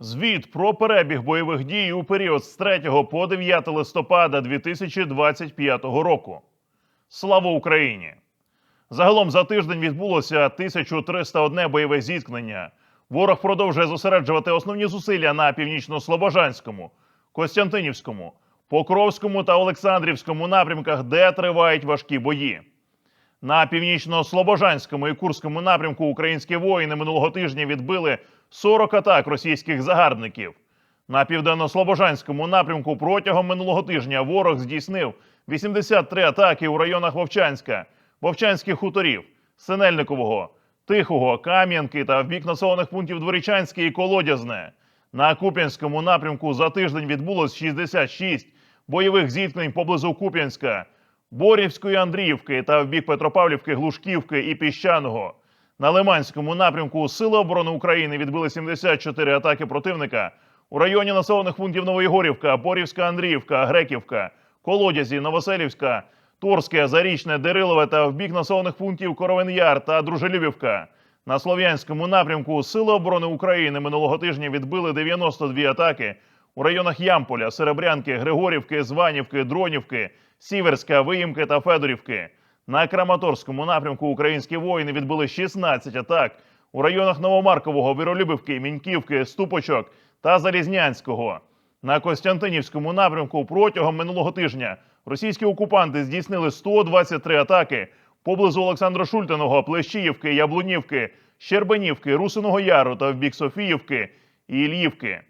Звіт про перебіг бойових дій у період з 3 по 9 листопада 2025 року. Слава Україні! Загалом за тиждень відбулося 1301 бойове зіткнення. Ворог продовжує зосереджувати основні зусилля на північно-слобожанському, Костянтинівському, Покровському та Олександрівському напрямках, де тривають важкі бої. На північно-слобожанському і Курському напрямку українські воїни минулого тижня відбили 40 атак російських загарбників. На південно-слобожанському напрямку протягом минулого тижня ворог здійснив 83 атаки у районах Вовчанська, Вовчанських хуторів, Синельникового, Тихого, Кам'янки та в бік населених пунктів Дворічанське і Колодязне. На Куп'янському напрямку за тиждень відбулось 66 бойових зіткнень поблизу Куп'янська, Борівської Андріївки та в бік Петропавлівки, Глушківки і Піщаного. На Лиманському напрямку Сили оборони України відбили 74 атаки противника у районі населених пунктів Новоєгорівка, Борівська Андріївка, Греківка, Колодязі, Новоселівська, Торське, Зарічне, Дерилове та в бік населених пунктів Коровен-Яр та Дружелюбівка. На Слов'янському напрямку Сили оборони України минулого тижня відбили 92 атаки у районах Ямполя, Серебрянки, Григорівки, Званівки, Дронівки, Сіверська, Виїмки та Федорівки. На Краматорському напрямку українські воїни відбили 16 атак у районах Новомаркового, Віролюбівки, Міньківки, Ступочок та Залізнянського. На Костянтинівському напрямку протягом минулого тижня російські окупанти здійснили 123 атаки поблизу Олександра Шультиного, Плещіївки, Яблунівки, Щербанівки, Русиного Яру та в бік Софіївки і Ільївки.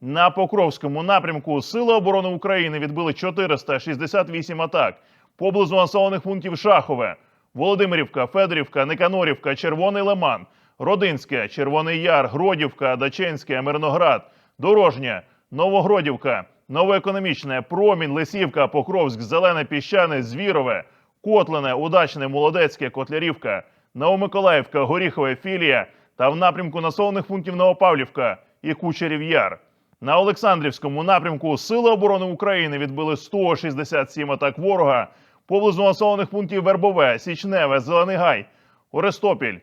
На Покровському напрямку Сили оборони України відбили 468 атак поблизу населених пунктів Шахове, Володимирівка, Федорівка, Никанорівка, Червоний Лиман, Родинське, Червоний Яр, Гродівка, Даченське, Мирноград, Дорожня, Новогродівка, Новоекономічне, Промінь, Лисівка, Покровськ, Зелене Піщане, Звірове, Котлине, Удачне, Молодецьке, Котлярівка, Новомиколаївка, Горіхове, Філія та в напрямку населених пунктів Новопавлівка і Кучерів Яр. На Олександрівському напрямку Сили оборони України відбили 167 атак ворога поблизу населених пунктів Вербове, Січневе, Зелений Гай, Орестопіль,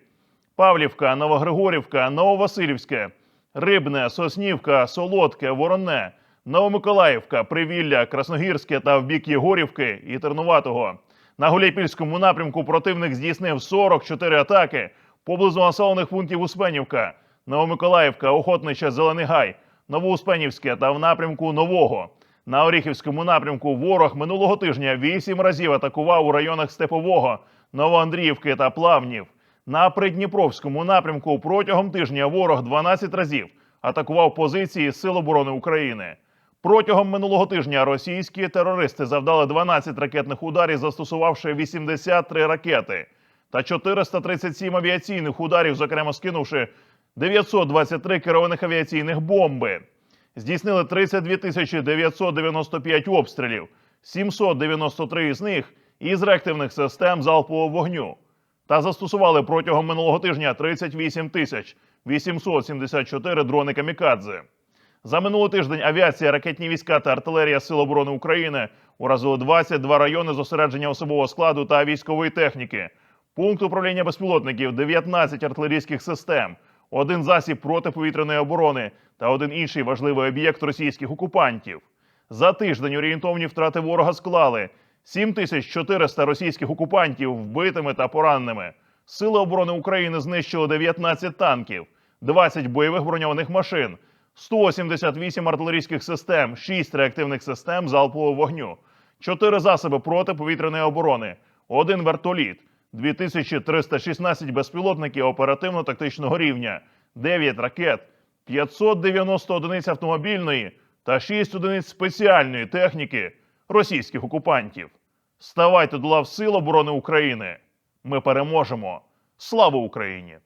Павлівка, Новогригорівка, Нововасилівське, Рибне, Соснівка, Солодке, Воронне, Новомиколаївка, Привілля, Красногірське та в бік Єгорівки і Тернуватого. На Гуляйпільському напрямку противник здійснив 44 атаки поблизу населених пунктів Успенівка, Новомиколаївка, Охотнича, Зелений Гай, Новоуспенівське та в напрямку Нового. На Оріхівському напрямку ворог минулого тижня вісім разів атакував у районах Степового, Новоандріївки та Плавнів. На Придніпровському напрямку протягом тижня ворог 12 разів атакував позиції Сил оборони України. Протягом минулого тижня російські терористи завдали 12 ракетних ударів, застосувавши 83 ракети та 437 авіаційних ударів, зокрема скинувши 923 керованих авіаційних бомби. Здійснили 32 тисячі 995 обстрілів, 793 з них із реактивних систем залпового вогню. Та застосували протягом минулого тижня 38 тисяч 874 дрони камікадзе. За минулий тиждень авіація, ракетні війська та артилерія Сил оборони України уразили 22 райони зосередження особового складу та військової техніки, пункт управління безпілотників, 19 артилерійських систем, один засіб протиповітряної оборони та один інший важливий об'єкт російських окупантів. За тиждень орієнтовні втрати ворога склали 7400 російських окупантів вбитими та пораненими. Сили оборони України знищили 19 танків, 20 бойових броньованих машин, 178 артилерійських систем, 6 реактивних систем залпового вогню, 4 засоби протиповітряної оборони, 1 вертоліт, 2316 безпілотників оперативно-тактичного рівня, 9 ракет, 590 одиниць автомобільної та 6 одиниць спеціальної техніки російських окупантів. Ставайте до лав Сил оборони України. Ми переможемо. Слава Україні!